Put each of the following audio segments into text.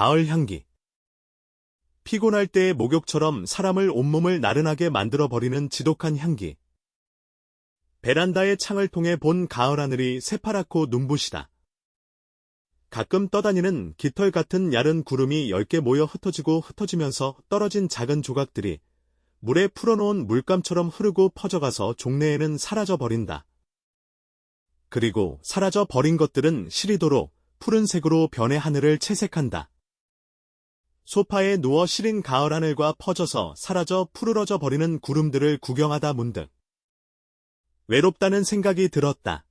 가을 향기. 피곤할 때의 목욕처럼 사람을 온몸을 나른하게 만들어버리는 지독한 향기. 베란다의 창을 통해 본 가을 하늘이 새파랗고 눈부시다. 가끔 떠다니는 깃털 같은 야른 구름이 열개 모여 흩어지고 흩어지면서 떨어진 작은 조각들이 물에 풀어놓은 물감처럼 흐르고 퍼져가서 종래에는 사라져 버린다. 그리고 사라져 버린 것들은 시리도록 푸른색으로 변해 하늘을 채색한다. 소파에 누워 시린 가을 하늘과 퍼져서 사라져 푸르러져 버리는 구름들을 구경하다 문득 외롭다는 생각이 들었다.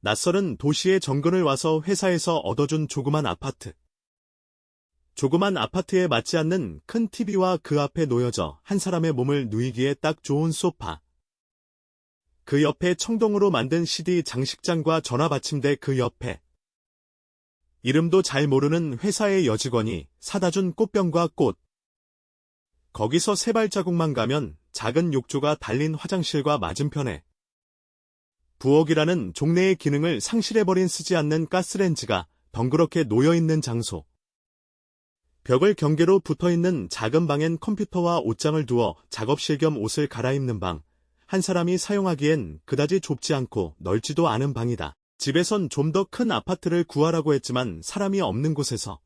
낯설은 도시의 정근을 와서 회사에서 얻어준 조그만 아파트. 조그만 아파트에 맞지 않는 큰 TV와 그 앞에 놓여져 한 사람의 몸을 누이기에 딱 좋은 소파. 그 옆에 청동으로 만든 CD 장식장과 전화 받침대 그 옆에 이름도 잘 모르는 회사의 여직원이 사다 준 꽃병과 꽃. 거기서 세 발자국만 가면 작은 욕조가 달린 화장실과 맞은편에 부엌이라는 종래의 기능을 상실해버린 쓰지 않는 가스렌지가 덩그렇게 놓여있는 장소. 벽을 경계로 붙어있는 작은 방엔 컴퓨터와 옷장을 두어 작업실 겸 옷을 갈아입는 방. 한 사람이 사용하기엔 그다지 좁지 않고 넓지도 않은 방이다. 집에선 좀 더 큰 아파트를 구하라고 했지만 사람이 없는 곳에서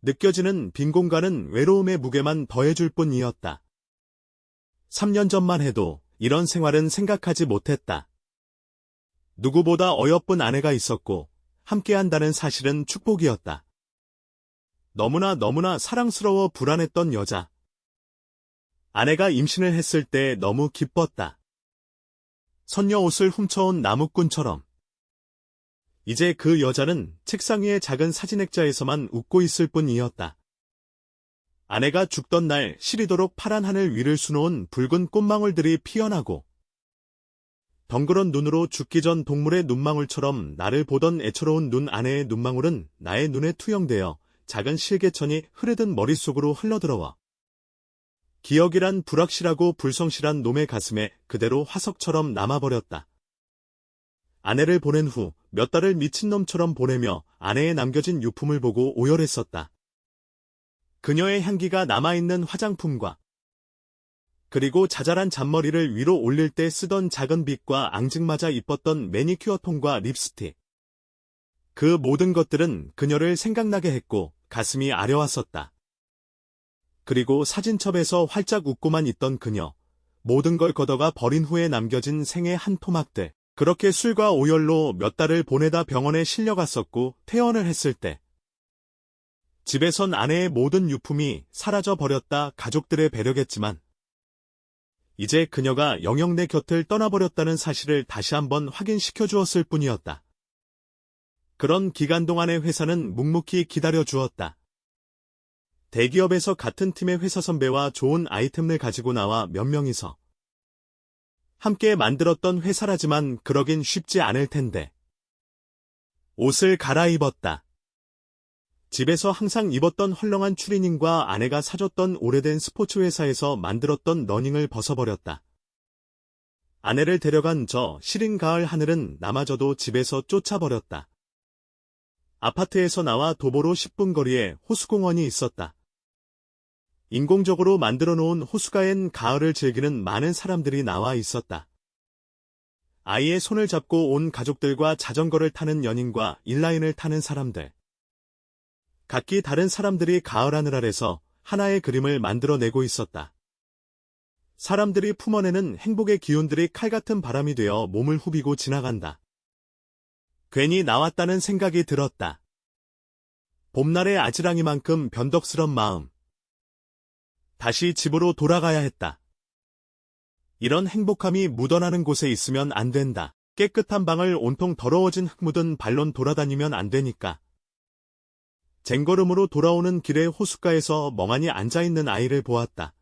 느껴지는 빈 공간은 외로움의 무게만 더해줄 뿐이었다. 3년 전만 해도 이런 생활은 생각하지 못했다. 누구보다 어여쁜 아내가 있었고 함께한다는 사실은 축복이었다. 너무나 너무나 사랑스러워 불안했던 여자. 아내가 임신을 했을 때 너무 기뻤다. 선녀 옷을 훔쳐온 나무꾼처럼. 이제 그 여자는 책상 위의 작은 사진 액자에서만 웃고 있을 뿐이었다. 아내가 죽던 날 시리도록 파란 하늘 위를 수놓은 붉은 꽃망울들이 피어나고 덩그런 눈으로 죽기 전 동물의 눈망울처럼 나를 보던 애처로운 눈 아내의 눈망울은 나의 눈에 투영되어 작은 실개천이 흐르던 머릿속으로 흘러들어와 기억이란 불확실하고 불성실한 놈의 가슴에 그대로 화석처럼 남아버렸다. 아내를 보낸 후 몇 달을 미친놈처럼 보내며 아내에 남겨진 유품을 보고 오열했었다. 그녀의 향기가 남아있는 화장품과 그리고 자잘한 잔머리를 위로 올릴 때 쓰던 작은 빗과 앙증맞아 입었던 매니큐어 통과 립스틱. 그 모든 것들은 그녀를 생각나게 했고 가슴이 아려왔었다. 그리고 사진첩에서 활짝 웃고만 있던 그녀. 모든 걸 걷어가 버린 후에 남겨진 생의 한 토막들. 그렇게 술과 오열로 몇 달을 보내다 병원에 실려갔었고 퇴원을 했을 때 집에선 아내의 모든 유품이 사라져 버렸다 가족들의 배려겠지만 이제 그녀가 영영 내 곁을 떠나버렸다는 사실을 다시 한번 확인시켜 주었을 뿐이었다. 그런 기간 동안의 회사는 묵묵히 기다려 주었다. 대기업에서 같은 팀의 회사 선배와 좋은 아이템을 가지고 나와 몇 명이서 함께 만들었던 회사라지만 그러긴 쉽지 않을 텐데. 옷을 갈아입었다. 집에서 항상 입었던 헐렁한 추리닝과 아내가 사줬던 오래된 스포츠 회사에서 만들었던 러닝을 벗어버렸다. 아내를 데려간 저 시린 가을 하늘은 나마저도 집에서 쫓아버렸다. 아파트에서 나와 도보로 10분 거리에 호수공원이 있었다. 인공적으로 만들어 놓은 호수가엔 가을을 즐기는 많은 사람들이 나와 있었다. 아이의 손을 잡고 온 가족들과 자전거를 타는 연인과 인라인을 타는 사람들. 각기 다른 사람들이 가을 하늘 아래서 하나의 그림을 만들어내고 있었다. 사람들이 품어내는 행복의 기운들이 칼같은 바람이 되어 몸을 후비고 지나간다. 괜히 나왔다는 생각이 들었다. 봄날의 아지랑이만큼 변덕스런 마음. 다시 집으로 돌아가야 했다. 이런 행복함이 묻어나는 곳에 있으면 안 된다. 깨끗한 방을 온통 더러워진 흙 묻은 발론 돌아다니면 안 되니까. 쟁걸음으로 돌아오는 길에 호숫가에서 멍하니 앉아있는 아이를 보았다.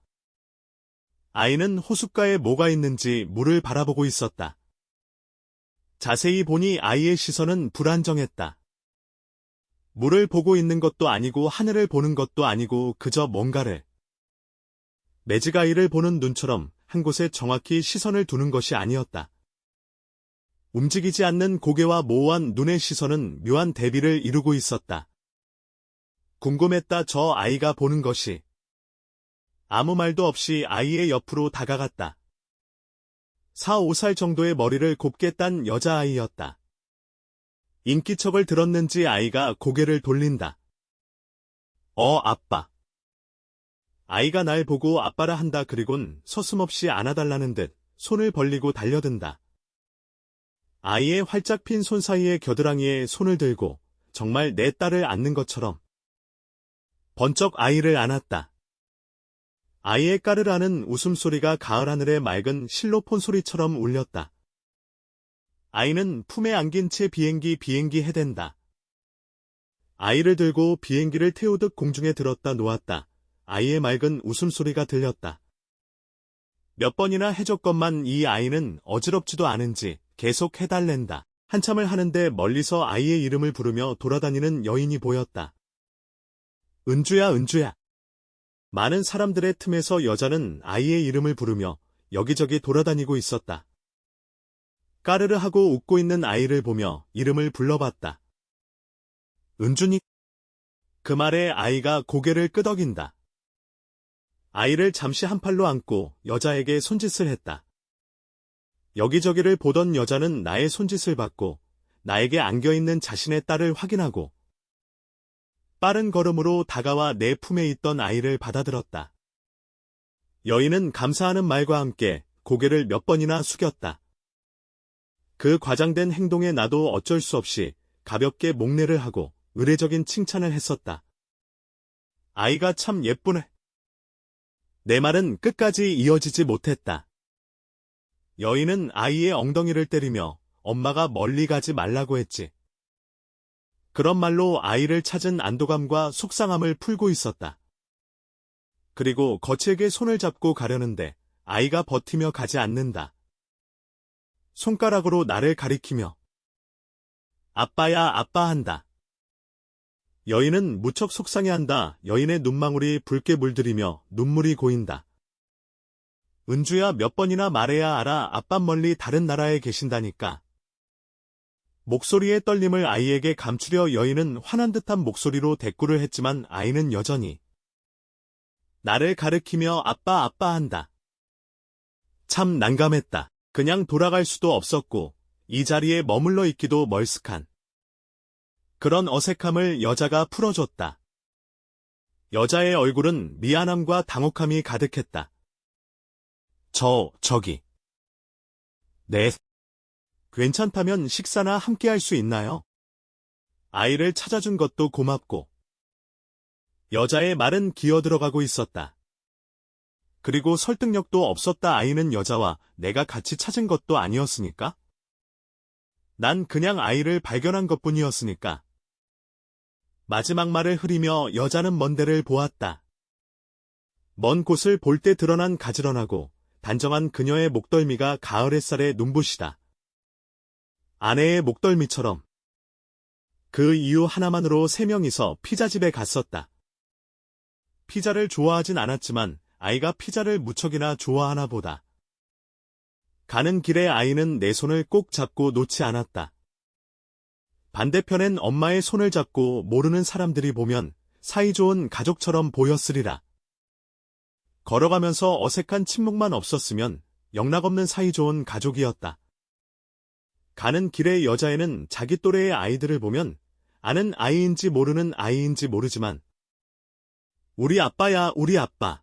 아이는 호숫가에 뭐가 있는지 물을 바라보고 있었다. 자세히 보니 아이의 시선은 불안정했다. 물을 보고 있는 것도 아니고 하늘을 보는 것도 아니고 그저 뭔가를. 매직아이를 보는 눈처럼 한 곳에 정확히 시선을 두는 것이 아니었다. 움직이지 않는 고개와 모호한 눈의 시선은 묘한 대비를 이루고 있었다. 궁금했다 저 아이가 보는 것이. 아무 말도 없이 아이의 옆으로 다가갔다. 4, 5살 정도의 머리를 곱게 딴 여자아이였다. 인기척을 들었는지 아이가 고개를 돌린다. 어, 아빠. 아이가 날 보고 아빠라 한다 그리곤 서슴없이 안아달라는 듯 손을 벌리고 달려든다. 아이의 활짝 핀 손 사이에 겨드랑이에 손을 들고 정말 내 딸을 안는 것처럼 번쩍 아이를 안았다. 아이의 까르라는 웃음소리가 가을 하늘의 맑은 실로폰 소리처럼 울렸다. 아이는 품에 안긴 채 비행기 비행기 해댄다. 아이를 들고 비행기를 태우듯 공중에 들었다 놓았다. 아이의 맑은 웃음소리가 들렸다. 몇 번이나 해줬건만 이 아이는 어지럽지도 않은지 계속 해달랜다. 한참을 하는데 멀리서 아이의 이름을 부르며 돌아다니는 여인이 보였다. 은주야, 은주야. 많은 사람들의 틈에서 여자는 아이의 이름을 부르며 여기저기 돌아다니고 있었다. 까르르 하고 웃고 있는 아이를 보며 이름을 불러봤다. 은준이. 그 말에 아이가 고개를 끄덕인다. 아이를 잠시 한 팔로 안고 여자에게 손짓을 했다. 여기저기를 보던 여자는 나의 손짓을 받고 나에게 안겨있는 자신의 딸을 확인하고 빠른 걸음으로 다가와 내 품에 있던 아이를 받아들었다. 여인은 감사하는 말과 함께 고개를 몇 번이나 숙였다. 그 과장된 행동에 나도 어쩔 수 없이 가볍게 목례를 하고 의례적인 칭찬을 했었다. 아이가 참 예쁘네. 내 말은 끝까지 이어지지 못했다. 여인은 아이의 엉덩이를 때리며 엄마가 멀리 가지 말라고 했지. 그런 말로 아이를 찾은 안도감과 속상함을 풀고 있었다. 그리고 거칠게 손을 잡고 가려는데 아이가 버티며 가지 않는다. 손가락으로 나를 가리키며 아빠야 아빠 한다. 여인은 무척 속상해한다. 여인의 눈망울이 붉게 물들이며 눈물이 고인다. 은주야 몇 번이나 말해야 알아. 아빠 멀리 다른 나라에 계신다니까. 목소리의 떨림을 아이에게 감추려 여인은 화난 듯한 목소리로 대꾸를 했지만 아이는 여전히 나를 가르키며 아빠 아빠 한다. 참 난감했다. 그냥 돌아갈 수도 없었고 이 자리에 머물러 있기도 멀쓱한 그런 어색함을 여자가 풀어줬다. 여자의 얼굴은 미안함과 당혹함이 가득했다. 저, 저기. 네. 괜찮다면 식사나 함께 할 수 있나요? 아이를 찾아준 것도 고맙고. 여자의 말은 기어 들어가고 있었다. 그리고 설득력도 없었다 아이는 여자와 내가 같이 찾은 것도 아니었으니까? 난 그냥 아이를 발견한 것 뿐이었으니까. 마지막 말을 흐리며 여자는 먼 데를 보았다. 먼 곳을 볼 때 드러난 가지런하고 단정한 그녀의 목덜미가 가을 햇살에 눈부시다. 아내의 목덜미처럼. 그 이유 하나만으로 세 명이서 피자집에 갔었다. 피자를 좋아하진 않았지만 아이가 피자를 무척이나 좋아하나 보다. 가는 길에 아이는 내 손을 꼭 잡고 놓지 않았다. 반대편엔 엄마의 손을 잡고 모르는 사람들이 보면 사이좋은 가족처럼 보였으리라. 걸어가면서 어색한 침묵만 없었으면 영락없는 사이좋은 가족이었다. 가는 길의 여자애는 자기 또래의 아이들을 보면 아는 아이인지 모르는 아이인지 모르지만 우리 아빠야 우리 아빠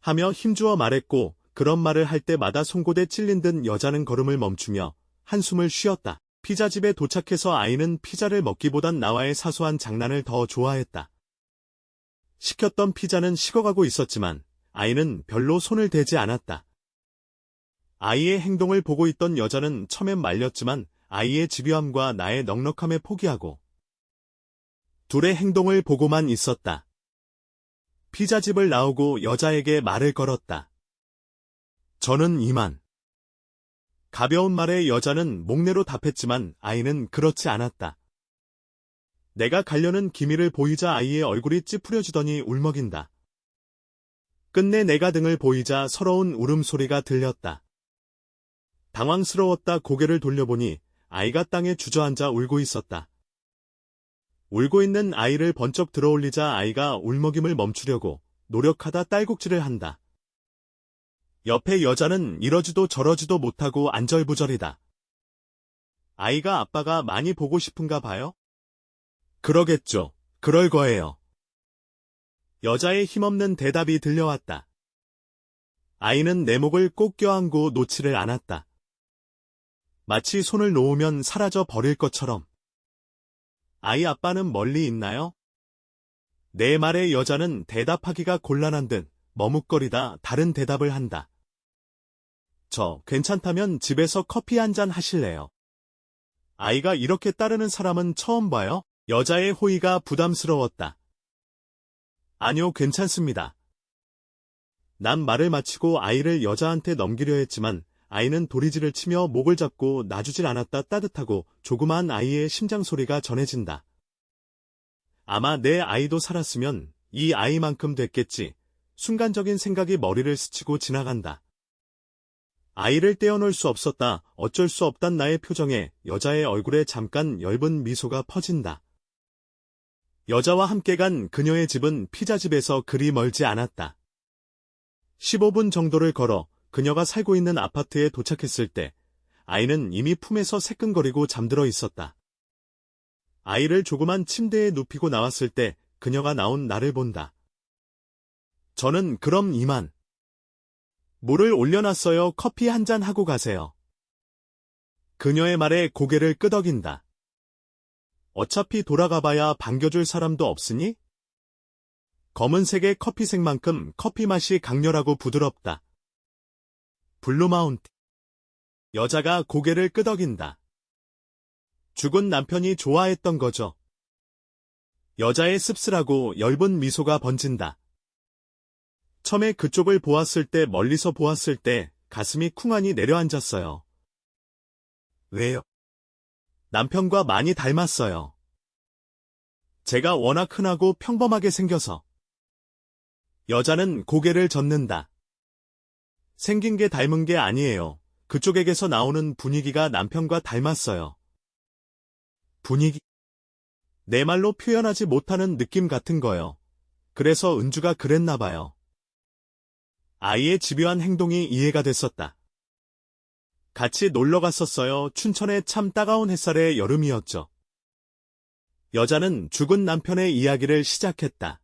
하며 힘주어 말했고 그런 말을 할 때마다 송곳에 찔린 듯 여자는 걸음을 멈추며 한숨을 쉬었다. 피자집에 도착해서 아이는 피자를 먹기보단 나와의 사소한 장난을 더 좋아했다. 시켰던 피자는 식어가고 있었지만 아이는 별로 손을 대지 않았다. 아이의 행동을 보고 있던 여자는 처음엔 말렸지만 아이의 집요함과 나의 넉넉함에 포기하고 둘의 행동을 보고만 있었다. 피자집을 나오고 여자에게 말을 걸었다. 저는 이만. 가벼운 말에 여자는 목내로 답했지만 아이는 그렇지 않았다. 내가 가려는 기미를 보이자 아이의 얼굴이 찌푸려지더니 울먹인다. 끝내 내가 등을 보이자 서러운 울음소리가 들렸다. 당황스러웠다 고개를 돌려보니 아이가 땅에 주저앉아 울고 있었다. 울고 있는 아이를 번쩍 들어올리자 아이가 울먹임을 멈추려고 노력하다 딸꾹질을 한다. 옆에 여자는 이러지도 저러지도 못하고 안절부절이다. 아이가 아빠가 많이 보고 싶은가 봐요? 그러겠죠. 그럴 거예요. 여자의 힘없는 대답이 들려왔다. 아이는 내 목을 꼭 껴안고 놓지를 않았다. 마치 손을 놓으면 사라져 버릴 것처럼. 아이 아빠는 멀리 있나요? 내 말에 여자는 대답하기가 곤란한 듯 머뭇거리다 다른 대답을 한다. 저 괜찮다면 집에서 커피 한 잔 하실래요? 아이가 이렇게 따르는 사람은 처음 봐요. 여자의 호의가 부담스러웠다. 아니요, 괜찮습니다. 난 말을 마치고 아이를 여자한테 넘기려 했지만 아이는 도리지를 치며 목을 잡고 놔주질 않았다 따뜻하고 조그마한 아이의 심장 소리가 전해진다. 아마 내 아이도 살았으면 이 아이만큼 됐겠지. 순간적인 생각이 머리를 스치고 지나간다. 아이를 떼어놓을 수 없었다. 어쩔 수 없단 나의 표정에 여자의 얼굴에 잠깐 엷은 미소가 퍼진다. 여자와 함께 간 그녀의 집은 피자집에서 그리 멀지 않았다. 15분 정도를 걸어 그녀가 살고 있는 아파트에 도착했을 때 아이는 이미 품에서 새끈거리고 잠들어 있었다. 아이를 조그만 침대에 눕히고 나왔을 때 그녀가 나온 나를 본다. 저는 그럼 이만. 물을 올려놨어요. 커피 한 잔 하고 가세요. 그녀의 말에 고개를 끄덕인다. 어차피 돌아가봐야 반겨줄 사람도 없으니? 검은색의 커피색만큼 커피 맛이 강렬하고 부드럽다. 블루마운트. 여자가 고개를 끄덕인다. 죽은 남편이 좋아했던 거죠. 여자의 씁쓸하고 엷은 미소가 번진다. 처음에 그쪽을 보았을 때 멀리서 보았을 때 가슴이 쿵하니 내려앉았어요. 왜요? 남편과 많이 닮았어요. 제가 워낙 흔하고 평범하게 생겨서. 여자는 고개를 젓는다. 생긴 게 닮은 게 아니에요. 그쪽에게서 나오는 분위기가 남편과 닮았어요. 분위기? 내 말로 표현하지 못하는 느낌 같은 거요. 그래서 은주가 그랬나 봐요. 아이의 집요한 행동이 이해가 됐었다. 같이 놀러 갔었어요. 춘천의 참 따가운 햇살의 여름이었죠. 여자는 죽은 남편의 이야기를 시작했다.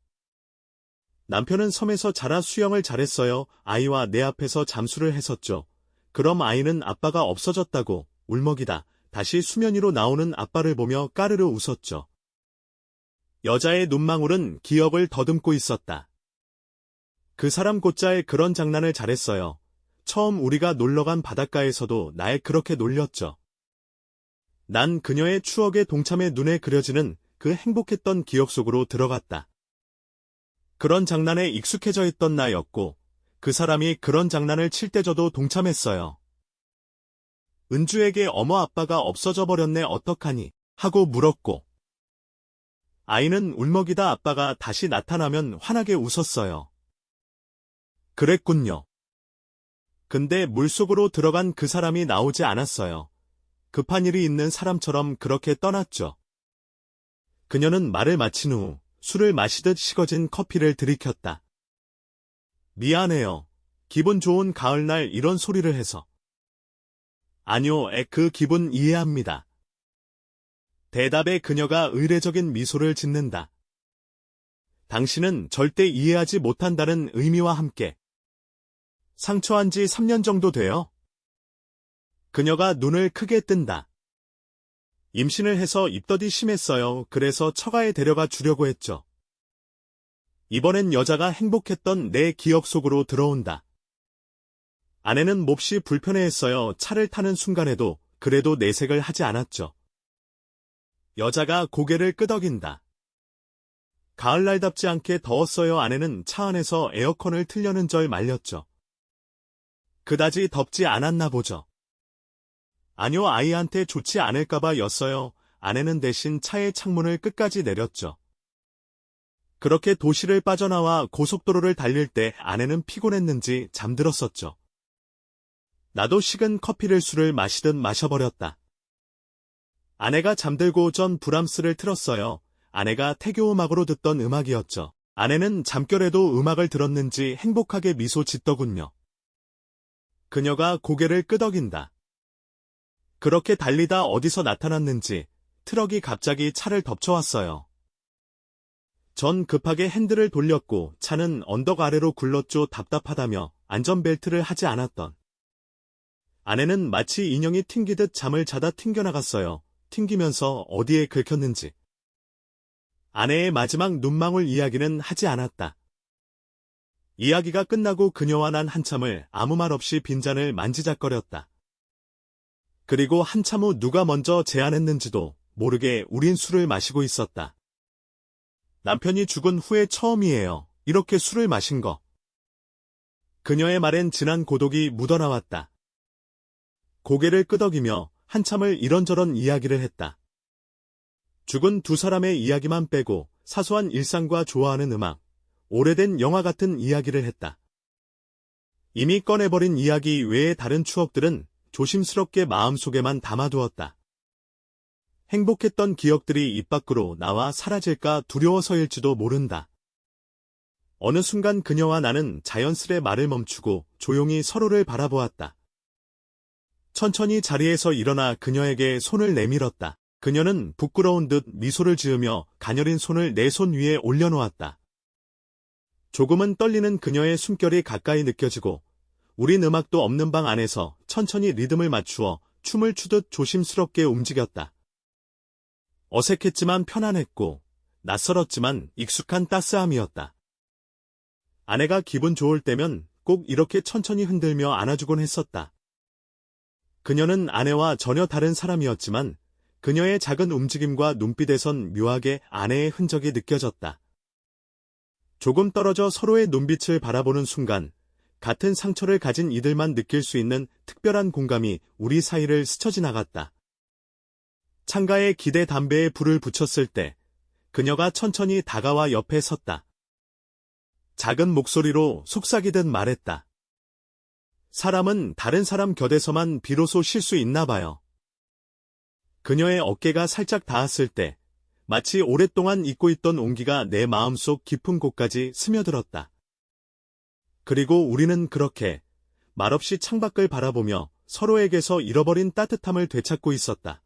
남편은 섬에서 자라 수영을 잘했어요. 아이와 내 앞에서 잠수를 했었죠. 그럼 아이는 아빠가 없어졌다고 울먹이다. 다시 수면 위로 나오는 아빠를 보며 까르르 웃었죠. 여자의 눈망울은 기억을 더듬고 있었다. 그 사람 곧잘 그런 장난을 잘했어요. 처음 우리가 놀러간 바닷가에서도 날 그렇게 놀렸죠. 난 그녀의 추억의 동참에 눈에 그려지는 그 행복했던 기억 속으로 들어갔다. 그런 장난에 익숙해져 있던 나였고, 그 사람이 그런 장난을 칠 때 저도 동참했어요. 은주에게 어머 아빠가 없어져 버렸네 어떡하니? 하고 물었고, 아이는 울먹이다 아빠가 다시 나타나면 환하게 웃었어요. 그랬군요. 근데 물속으로 들어간 그 사람이 나오지 않았어요. 급한 일이 있는 사람처럼 그렇게 떠났죠. 그녀는 말을 마친 후 술을 마시듯 식어진 커피를 들이켰다. 미안해요. 기분 좋은 가을날 이런 소리를 해서. 아니요, 에, 그 기분 이해합니다. 대답에 그녀가 의례적인 미소를 짓는다. 당신은 절대 이해하지 못한다는 의미와 함께 상처한 지 3년 정도 돼요. 그녀가 눈을 크게 뜬다. 임신을 해서 입덧이 심했어요. 그래서 처가에 데려가 주려고 했죠. 이번엔 여자가 행복했던 내 기억 속으로 들어온다. 아내는 몹시 불편해했어요. 차를 타는 순간에도 그래도 내색을 하지 않았죠. 여자가 고개를 끄덕인다. 가을날답지 않게 더웠어요. 아내는 차 안에서 에어컨을 틀려는 절 말렸죠. 그다지 덥지 않았나 보죠. 아니요, 아이한테 좋지 않을까봐 였어요. 아내는 대신 차의 창문을 끝까지 내렸죠. 그렇게 도시를 빠져나와 고속도로를 달릴 때 아내는 피곤했는지 잠들었었죠. 나도 식은 커피를 술을 마시듯 마셔버렸다. 아내가 잠들고 전 브람스를 틀었어요. 아내가 태교 음악으로 듣던 음악이었죠. 아내는 잠결에도 음악을 들었는지 행복하게 미소 짓더군요. 그녀가 고개를 끄덕인다. 그렇게 달리다 어디서 나타났는지 트럭이 갑자기 차를 덮쳐왔어요. 전 급하게 핸들을 돌렸고 차는 언덕 아래로 굴렀죠 답답하다며 안전벨트를 하지 않았던. 아내는 마치 인형이 튕기듯 잠을 자다 튕겨나갔어요. 튕기면서 어디에 긁혔는지. 아내의 마지막 눈망울 이야기는 하지 않았다. 이야기가 끝나고 그녀와 난 한참을 아무 말 없이 빈잔을 만지작거렸다. 그리고 한참 후 누가 먼저 제안했는지도 모르게 우린 술을 마시고 있었다. 남편이 죽은 후에 처음이에요. 이렇게 술을 마신 거. 그녀의 말엔 진한 고독이 묻어나왔다. 고개를 끄덕이며 한참을 이런저런 이야기를 했다. 죽은 두 사람의 이야기만 빼고 사소한 일상과 좋아하는 음악, 오래된 영화 같은 이야기를 했다. 이미 꺼내버린 이야기 외의 다른 추억들은 조심스럽게 마음속에만 담아두었다. 행복했던 기억들이 입 밖으로 나와 사라질까 두려워서일지도 모른다. 어느 순간 그녀와 나는 자연스레 말을 멈추고 조용히 서로를 바라보았다. 천천히 자리에서 일어나 그녀에게 손을 내밀었다. 그녀는 부끄러운 듯 미소를 지으며 가녀린 손을 내 손 위에 올려놓았다. 조금은 떨리는 그녀의 숨결이 가까이 느껴지고 우린 음악도 없는 방 안에서 천천히 리듬을 맞추어 춤을 추듯 조심스럽게 움직였다. 어색했지만 편안했고 낯설었지만 익숙한 따스함이었다. 아내가 기분 좋을 때면 꼭 이렇게 천천히 흔들며 안아주곤 했었다. 그녀는 아내와 전혀 다른 사람이었지만 그녀의 작은 움직임과 눈빛에선 묘하게 아내의 흔적이 느껴졌다. 조금 떨어져 서로의 눈빛을 바라보는 순간 같은 상처를 가진 이들만 느낄 수 있는 특별한 공감이 우리 사이를 스쳐 지나갔다. 창가에 기대 담배에 불을 붙였을 때 그녀가 천천히 다가와 옆에 섰다. 작은 목소리로 속삭이듯 말했다. 사람은 다른 사람 곁에서만 비로소 쉴 수 있나 봐요. 그녀의 어깨가 살짝 닿았을 때 마치 오랫동안 잊고 있던 온기가 내 마음속 깊은 곳까지 스며들었다. 그리고 우리는 그렇게 말없이 창밖을 바라보며 서로에게서 잃어버린 따뜻함을 되찾고 있었다.